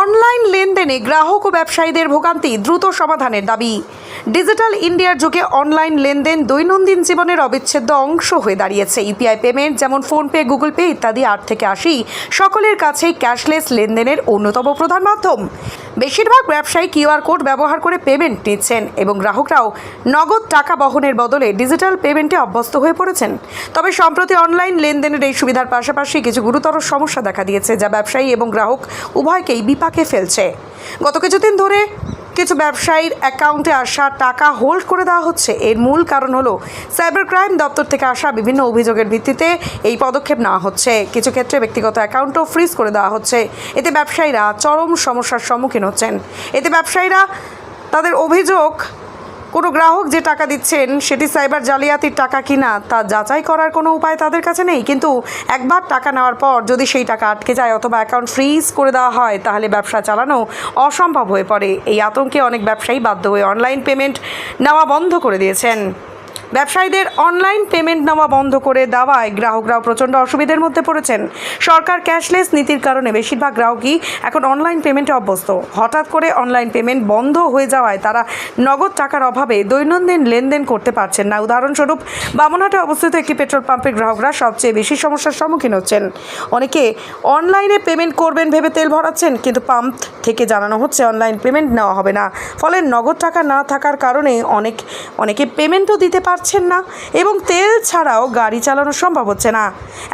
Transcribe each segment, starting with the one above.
Online লেনদেনে গ্রাহক ও ব্যবসায়ীদের ভোগান্তি দ্রুত সমাধানের দাবি। ডিজিটাল ইন্ডিয়ার যুগে অনলাইন লেনদেন দৈনন্দিন জীবনের অবিচ্ছেদ্য অংশ হয়ে দাঁড়িয়েছে। ইউপিআই পেমেন্ট যেমন ফোনপে গুগল পে ইত্যাদি আট থেকে আশি সকলের কাছেই ক্যাশলেস লেনদেনের অন্যতম প্রধান মাধ্যম। বেশিরভাগ ব্যবসায়ী কিউআর কোড ব্যবহার করে পেমেন্ট নিচ্ছেন এবং গ্রাহকরাও নগদ টাকা বহনের বদলে ডিজিটাল পেমেন্টে অভ্যস্ত হয়ে পড়েছেন। তবে সম্প্রতি অনলাইন লেনদেনের এই সুবিধার পাশাপাশি কিছু গুরুতর সমস্যা দেখা দিয়েছে, যা ব্যবসায়ী এবং গ্রাহক উভয়কেই বিপাকে ফেলছে। গত কিছুদিন ধরে কিছু ব্যবসায়ীর অ্যাকাউন্টে আসা টাকা হোল্ড করে দেওয়া হচ্ছে। এর মূল কারণ হলো সাইবার ক্রাইম দপ্তর থেকে আসা বিভিন্ন অভিযোগের ভিত্তিতে এই পদক্ষেপ নেওয়া হচ্ছে। কিছু ক্ষেত্রে ব্যক্তিগত অ্যাকাউন্টও ফ্রিজ করে দেওয়া হচ্ছে। এতে ব্যবসায়ীরা চরম সমস্যার সম্মুখীন হচ্ছেন। এতে ব্যবসায়ীরা তাদের অভিযোগ কোনো গ্রাহক যে টাকা দিচ্ছেন, সেটি সাইবার জালিয়াতির টাকা কিনা, তা যাচাই করার কোনো উপায় তাদের কাছে নেই। কিন্তু একবার টাকা নেওয়ার পর যদি সেই টাকা আটকে যায় অথবা অ্যাকাউন্ট ফ্রিজ করে দেওয়া হয়, তাহলে ব্যবসা চালানো অসম্ভব হয়ে পড়ে। এই আতঙ্কে অনেক ব্যবসায়ী বাধ্য হয়ে অনলাইন পেমেন্ট নেওয়া বন্ধ করে দিয়েছেন। ব্যবসায়ীদের অনলাইন পেমেন্ট নেওয়া বন্ধ করে দেওয়ায় গ্রাহকরাও প্রচণ্ড অসুবিধার মধ্যে পড়েছেন। সরকার ক্যাশলেস নীতির কারণে বেশিরভাগ গ্রাহকই এখন অনলাইন পেমেন্টে অভ্যস্ত। হঠাৎ করে অনলাইন পেমেন্ট বন্ধ হয়ে যাওয়ায় তারা নগদ টাকার অভাবে দৈনন্দিন লেনদেন করতে পারছেন না। উদাহরণস্বরূপ, বামনহাটে অবস্থিত একটি পেট্রোল পাম্পের গ্রাহকরা সবচেয়ে বেশি সমস্যার সম্মুখীন হচ্ছেন। অনেকে অনলাইনে পেমেন্ট করবেন ভেবে তেল ভরাচ্ছেন, কিন্তু পাম্প থেকে জানানো হচ্ছে অনলাইন পেমেন্ট নেওয়া হবে না। ফলে নগদ টাকা না থাকার কারণে অনেক, অনেকে পেমেন্টও দিতে পারছেন না এবং তেল ছাড়াও গাড়ি চালানো সম্ভব হচ্ছে না।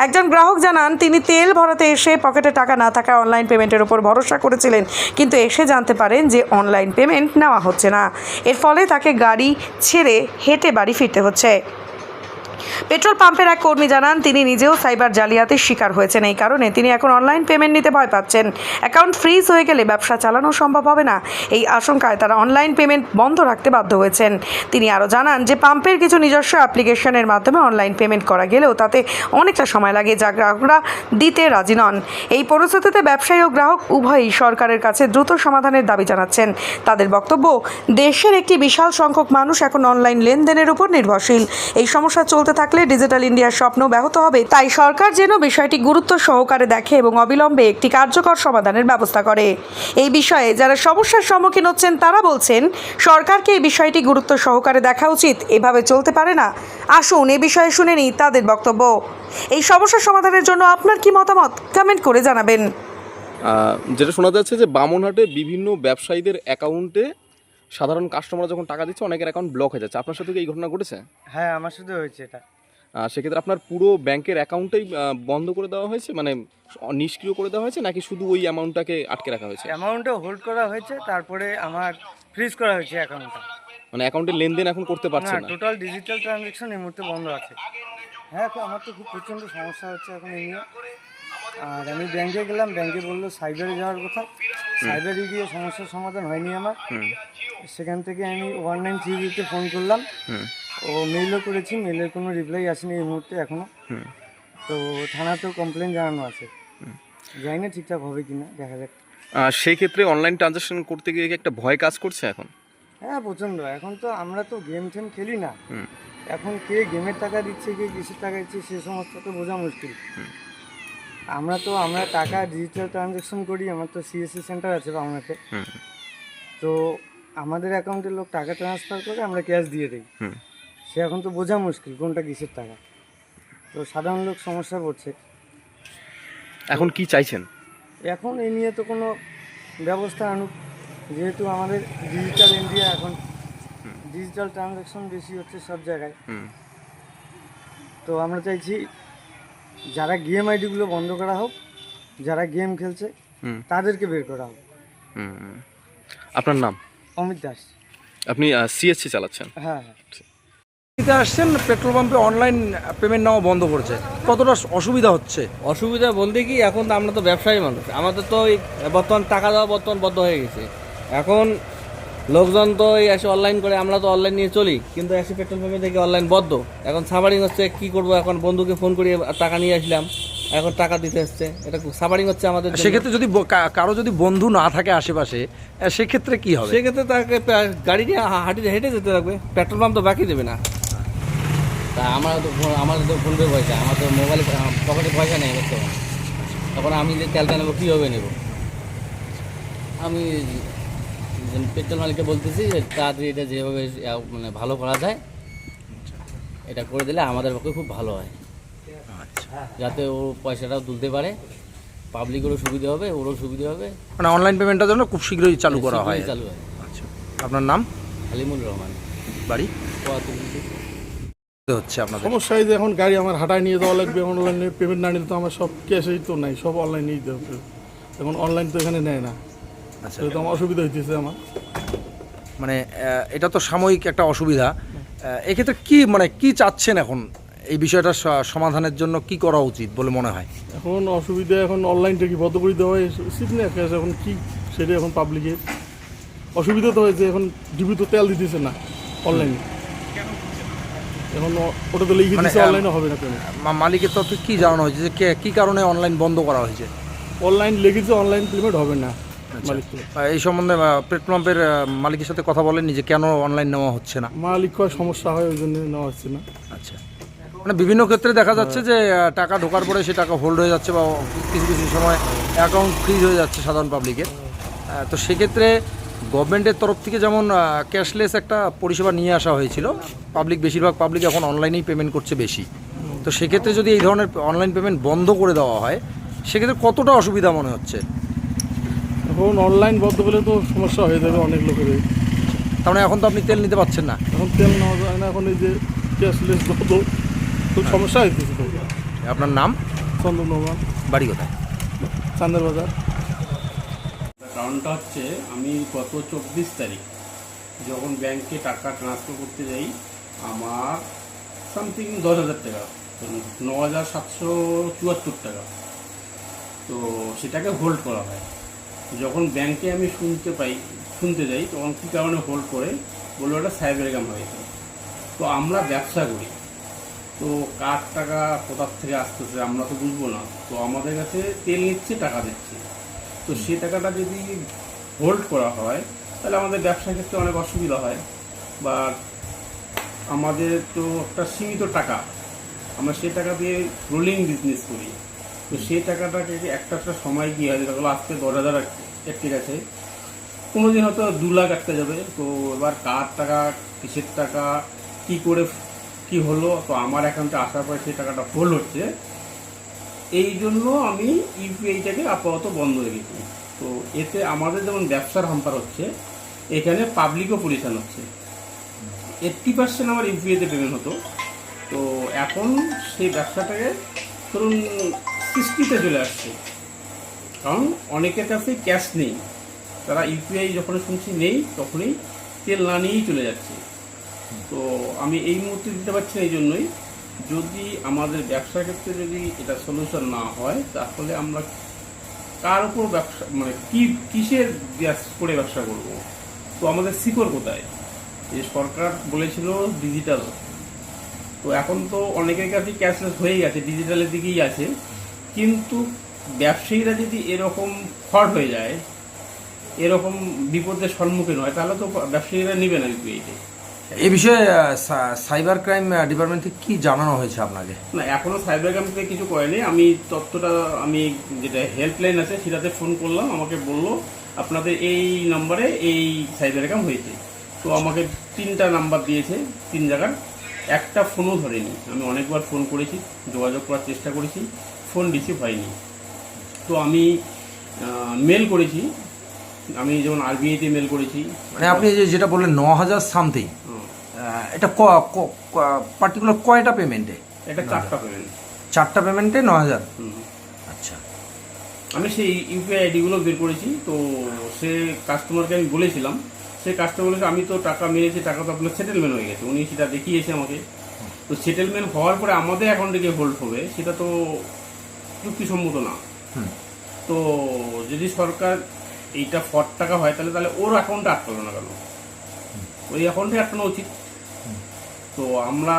একজন গ্রাহক জানান, তিনি তেল ভরাতে এসে পকেটে টাকা না থাকায় অনলাইন পেমেন্টের উপর ভরসা করেছিলেন, কিন্তু এসে জানতে পারেন যে অনলাইন পেমেন্ট নেওয়া হচ্ছে না। এর ফলে তাকে গাড়ি ছেড়ে হেঁটে বাড়ি ফিরতে হচ্ছে। পেট্রোল পাম্পের এক কর্মী জানান, তিনি নিজেও সাইবার জালিয়াতির শিকার হয়েছেন এই কারণে। তিনি এখন অনলাইন পেমেন্ট নিতে ভয় পাচ্ছেন। অ্যাকাউন্ট ফ্রিজ হয়ে গেলে ব্যবসা চালানো সম্ভব হবে না। এই আশঙ্কায় তারা অনলাইন পেমেন্ট বন্ধ রাখতে বাধ্য হয়েছেন। তিনি আরও জানান যে, পাম্পের কিছু নিজস্ব অ্যাপ্লিকেশনের মাধ্যমে অনলাইন পেমেন্ট করা গেলেও তাতে অনেকটা সময় লাগে যা গ্রাহকরা দিতে রাজি নন। এই পরিস্থিতিতে ব্যবসায়ী ও গ্রাহক উভয়ই সরকারের কাছে দ্রুত সমাধানের দাবি জানাচ্ছেন। তাদের বক্তব্য, দেশের একটি বিশাল সংখ্যক মানুষ এখন অনলাইন লেনদেনের উপর নির্ভরশীল। এই সমস্যা চলতে থাকলে ডিজিটাল ইন্ডিয়ার স্বপ্ন ব্যাহত হবে তাই সরকার যেন বিষয়টি গুরুত্ব সহকারে দেখে এবং অবিলম্বে একটি কার্যকর সমাধানের ব্যবস্থা করে। এই বিষয়ে যারা সমস্যার সম্মুখীন হচ্ছেন তারা বলছেন সরকারকে এই বিষয়টি গুরুত্ব সহকারে দেখা উচিত এভাবে চলতে পারে না। আসুন এ বিষয়ে শুনে নিই তাদের বক্তব্য। এই সমস্যার সমাধানের জন্য আপনার কি মতামত? কমেন্ট করে জানাবেন। যেটা শোনা যাচ্ছে যে বামনহাটে বিভিন্ন ব্যবসায়ীদের অ্যাকাউন্টে সাধারণ কাস্টমার যখন টাকা দিচ্ছে অনেকের অ্যাকাউন্ট ব্লক হয়ে যাচ্ছে। আপনার সাথে কি এই ঘটনা ঘটেছে? হ্যাঁ আমার সাথে হয়েছে এটা। সেক্ষেত্রে আপনার পুরো ব্যাংকের অ্যাকাউন্টেই বন্ধ করে দেওয়া হয়েছে? মানে নিষ্ক্রিয় করে দেওয়া হয়েছে? নাকি শুধু ওই অ্যামাউন্টটাকে আটকে রাখা হয়েছে? অ্যামাউন্টটা হোল্ড করা হয়েছে তারপরে আমার ফ্রিজ করা হয়েছে অ্যাকাউন্টটা। মানে অ্যাকাউন্টে লেনদেন এখন করতে পারছে না টোটাল ডিজিটাল ট্রানজ্যাকশন এই মুহূর্তে বন্ধ আছে। হ্যাঁ এখন আমার তো খুব প্রচণ্ড সমস্যা হচ্ছে এখন এই নিয়ে। আর আমি ব্যাংকে গেলাম ব্যাংকে বলল সাইবারে যাওয়ার কথা। সাইবারে গিয়ে সমস্যার সমাধান হয়নি আমার। সেখান থেকে আমি ওয়ান নাইন থ্রি ফোন করলাম। হুম। ও মেইলও করেছি মেইলের কোনো রিপ্লাই আসেনি এই মুহূর্তে এখনও হুম। তো থানাতেও কমপ্লেন জানানো আছে। জানি না ঠিকঠাক হবে কিনা দেখা যাক। সেই ক্ষেত্রে অনলাইন ট্রানজাকশন করতে গিয়ে কি একটা ভয় কাজ করছে এখন? হ্যাঁ প্রচণ্ড। এখন তো আমরা তো গেম টেম খেলি না। এখন কে গেমের টাকা দিচ্ছে কে কিসের টাকা দিচ্ছে সে সমস্ত তো বোঝা মুশকিল। আমরা তো আমরা টাকা ডিজিটাল ট্রানজ্যাকশন করি আমার তো সিএসসি সেন্টার আছে বাংলাতে তো আমাদের অ্যাকাউন্টে লোক টাকা ট্রান্সফার করে আমরা ক্যাশ দিয়ে দিই। সে এখন তো বোঝা মুশকিল কোনটা কিসের টাকা। তো সাধারণ লোক সমস্যা পড়ছে এখন কি চাইছেন? এখন এই নিয়ে তো কোনো ব্যবস্থা আনুক। যেহেতু আমাদের ডিজিটাল ইন্ডিয়া এখন ডিজিটাল ট্রানজ্যাকশন বেশি হচ্ছে সব জায়গায়। তো আমরা চাইছি যারা গেম আইডিগুলো বন্ধ করা হোক যারা গেম খেলছে তাদেরকে বের করা হোক। আপনার নাম? অমিত দাস। আপনি সিএসসি চালাচ্ছেন? হ্যাঁ হ্যাঁ। দিতে আসছেন পেট্রোল পাম্পে অনলাইন পেমেন্ট নেওয়া বন্ধ করেছে। কতটা অসুবিধা হচ্ছে? অসুবিধা বলতে কি এখন তো আমরা তো ব্যবসায়ী মানুষ। আমাদের তো এই বর্তমান টাকা দেওয়া বর্তমান বদ্ধ হয়ে গেছে। এখন লোকজন তো এই এসে অনলাইন করে আমরা তো অনলাইন নিয়ে চলি কিন্তু এসে পেট্রোল পাম্পে থেকে অনলাইন বদ্ধ। এখন সাবারিং হচ্ছে কি করব? এখন বন্ধুকে ফোন করে টাকা নিয়ে আসলাম এখন টাকা দিতে হচ্ছে। এটা সাবারিং হচ্ছে আমাদের সেক্ষেত্রে যদি কারও যদি বন্ধু না থাকে আশেপাশে সেক্ষেত্রে কি হবে? সেক্ষেত্রে তাকে গাড়ি নিয়ে হাঁটি হেঁটে যেতে লাগবে। পেট্রোল পাম্প তো বাকি দেবে না। তা আমার তো ফোন- আমার তো ফোনপে পয়সা আমার তো মোবাইলে পকেটে পয়সা নেই বর্তমানে। তখন আমি যে তেলটা নেব কীভাবে নেব? আমি পেট্রোল মালিককে বলতেছি যে তাড়াতাড়ি এটা যেভাবে মানে ভালো করা যায় এটা করে দিলে আমাদের পক্ষে খুব ভালো হয়। যাতে ও পয়সাটাও তুলতে পারে পাবলিকেরও সুবিধা হবে ওরও সুবিধা হবে। মানে অনলাইন পেমেন্টটার জন্য খুব শীঘ্রই চালু করা হয়। চালু হয়। আচ্ছা। আপনার নাম? হালিমুর রহমান। বাড়ি। হচ্ছে আপনাদের। সমস্যা এই যে এখন গাড়ি আমার হাঁটায় নিয়ে যাওয়া লাগবে অনলাইনে পেমেন্ট না নিলে তো আমার সব ক্যাশেই তো নাই সব অনলাইনে দিতে হবে এখন অনলাইন তো এখানে নেয় না। আচ্ছা। তো আমার অসুবিধা হইতেছে আমার। মানে এটা তো সাময়িক একটা অসুবিধা। এক্ষেত্রে কি মানে কি চাচ্ছেন এখন? এই বিষয়টা সমাধানের জন্য কি করা উচিত বলে মনে হয়? এখন অসুবিধা এখন অনলাইনটা কি বন্ধ করে দেওয়া হয় উচিত না? ক্যাশ এখন কি? সেটা এখন পাবলিকের অসুবিধা তো হয়েছে এখন ডিবি তো তেল দিতেছে না অনলাইনে এখন ওটা তো লিখে মানে, অনলাইনে হবে না পেমেন্ট মালিকের তরফে কি জানানো হয়েছে? যে কে- কি কারণে অনলাইন বন্ধ করা হয়েছে? অনলাইন লিখেছে অনলাইন পেমেন্ট হবে না আচ্ছা। মালিক তো আহ, এই সম্বন্ধে পেট্রোল পাম্পের মালিকের সাথে কথা বলেননি যে কেন অনলাইন নেওয়া হচ্ছে না? মালিক কয় সমস্যা হয় ওই জন্য নেওয়া হচ্ছে না। আচ্ছা। মানে বিভিন্ন ক্ষেত্রে দেখা যাচ্ছে যে আহ, টাকা ঢোকার পরে সে টাকা হোল্ড হয়ে যাচ্ছে বা কিছু কিছু সময় অ্যাকাউন্ট ফ্রিজ হয়ে যাচ্ছে সাধারণ পাবলিকের তো সেক্ষেত্রে গভর্নমেন্টের তরফ থেকে যেমন ক্যাশলেস একটা পরিষেবা নিয়ে আসা হয়েছিল পাবলিক বেশিরভাগ পাবলিক এখন অনলাইনেই পেমেন্ট করছে বেশি। তো সেক্ষেত্রে যদি এই ধরনের অনলাইন পেমেন্ট বন্ধ করে দেওয়া হয় সেক্ষেত্রে কতটা অসুবিধা মনে হচ্ছে? এখন অনলাইন বন্ধ করলে তো সমস্যা হয়ে যাবে অনেক লোকের তার মানে এখন তো আপনি তেল নিতে পারছেন না? এখন তেল নেওয়া যায় না এখন এই যে ক্যাশলেস যত খুব সমস্যা হয়েছে আপনার নাম? চন্দ্রনগর বাড়ি কোথায়? চান্দের বাজার। কারণটা হচ্ছে আমি গত চব্বিশ তারিখ যখন ব্যাংকে টাকা ট্রান্সফার করতে যাই, আমার সামথিং দশ হাজার টাকা, ন হাজার সাতশো চুয়াত্তর টাকা। তো সেটাকে হোল্ড করা হয়। যখন ব্যাংকে আমি শুনতে পাই, শুনতে যাই, তখন কী কারণে হোল্ড করে? বলল ওটা সাইবার গাম হয়েছে। তো আমরা ব্যবসা করি। তো কার টাকা কোথার থেকে আসতেছে আমরা তো বুঝব না। তো আমাদের কাছে তেল নিচ্ছে, টাকা দিচ্ছে তো সে টাকাটা যদি হোল্ড করা হয়, তাহলে আমাদের ব্যবসার ক্ষেত্রে অনেক অসুবিধা হয়। বা আমাদের তো একটা সীমিত টাকা। আমরা সেই টাকা দিয়ে রোলিং বিজনেস করি। তো সেই টাকাটাকে একটা একটা সময় গিয়ে হয় যেগুলো আজকে দশ হাজার আটকে গেছে কোনো দিন হয়তো দু লাখ আটকে যাবে। তো এবার কার টাকা, কিসের টাকা, কি করে, কি হলো? তো আমার অ্যাকাউন্টে আসার পরে সেই টাকাটা হোল্ড হচ্ছে। এই জন্য আমি ইউপিআইটাকে আপাতত বন্ধ রেখেছি। তো এতে আমাদের যেমন ব্যবসার হাম্পার হচ্ছে, এখানে পাবলিকও পরিচান হচ্ছে। এইট্টি পার্সেন্ট আমার ইউপিআইতে পেমেন্ট হতো। তো এখন সেই ব্যবসাটাকে ধরুন সিক্সটিতে চলে আসছে। কারণ অনেকের কাছে ক্যাশ নেই। তারা ইউপিআই যখন শুনছি নেই, তখনই তেল না নিয়েই চলে যাচ্ছে। তো আমি এই মুহূর্তে দিতে পারছি না এই জন্যই। যদি আমাদের ব্যবসার ক্ষেত্রে যদি এটা সলিউশন না হয়, তাহলে আমরা কার উপর ব্যবসা মানে কি, কিসের গ্যাস করে ব্যবসা করব? তো আমাদের শিকড় কোথায়? যে সরকার বলেছিল ডিজিটাল তো এখন তো অনেকের কাছে ক্যাশলেস হয়ে গেছে ডিজিটালের দিকেই আছে। কিন্তু ব্যবসায়ীরা যদি এরকম ফ্রড হয়ে যায়, এরকম বিপদের সম্মুখীন হয়, তাহলে তো ব্যবসায়ীরা নেবে না ইউপিআইতে এই বিষয়ে সাইবার ক্রাইম ডিপার্টমেন্ট থেকে কি জানানো হয়েছে আপনাকে? না এখনও সাইবার ক্রাইম থেকে কিছু করেনি। আমি তথ্যটা আমি যেটা হেল্পলাইন আছে সেটাতে ফোন করলাম আমাকে বলল আপনাদের এই নম্বরে এই সাইবার ক্রাইম হয়েছে। তো আমাকে তিনটা নাম্বার দিয়েছে তিন জায়গার। একটা ফোনও ধরেনি। আমি অনেকবার ফোন করেছি যোগাযোগ করার চেষ্টা করেছি ফোন রিসিভ হয়নি। তো আমি মেল করেছি। আমি যেমন আরবিআইতে মেল করেছি। মানে আপনি যে যেটা বললেন ন হাজার সামথিং। হুম, ক পার্টিকুলার কয়টা পেমেন্টে এটা চারটা পেমেন্ট চারটা পেমেন্টে ন হাজার? আচ্ছা। আমি সেই ইউপিআই আইডিগুলো বের করেছি তো সে কাস্টমারকে আমি বলেছিলাম। সে কাস্টমার বলেছে আমি তো টাকা মেরেছি টাকা তো আপনার সেটেলমেন্ট হয়ে গেছে। উনি সেটা দেখিয়েছে আমাকে। তো সেটেলমেন্ট হওয়ার পরে আমাদের অ্যাকাউন্টে গিয়ে হোল্ড হবে সেটা তো যুক্তিসম্মত না। হুম। তো যদি সরকার এইটা ফট টাকা হয় তাহলে তাহলে ওর অ্যাকাউন্টে আটকালো না কেন? ওই অ্যাকাউন্টে আটকানো উচিত। তো আমরা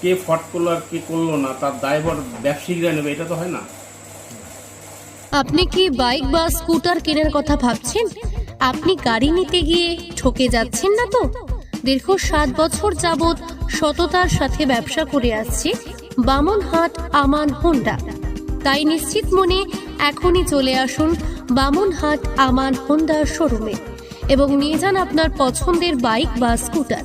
কে ফট করল আর কে করল না, তার দায়ভার ব্যবসায়ীরা নেবে, এটা তো হয় না। আপনি কি বাইক বা স্কুটার কেনার কথা ভাবছেন? আপনি গাড়ি নিতে গিয়ে ঠকে যাচ্ছেন না তো? দীর্ঘ সাত বছর যাবৎ সততার সাথে ব্যবসা করে আসছে বামনহাট আমান হোন্ডা। তাই নিশ্চিত মনে এখনই চলে আসুন বামনহাট আমান হোন্ডা শোরুমে এবং নিয়ে যান আপনার পছন্দের বাইক বা স্কুটার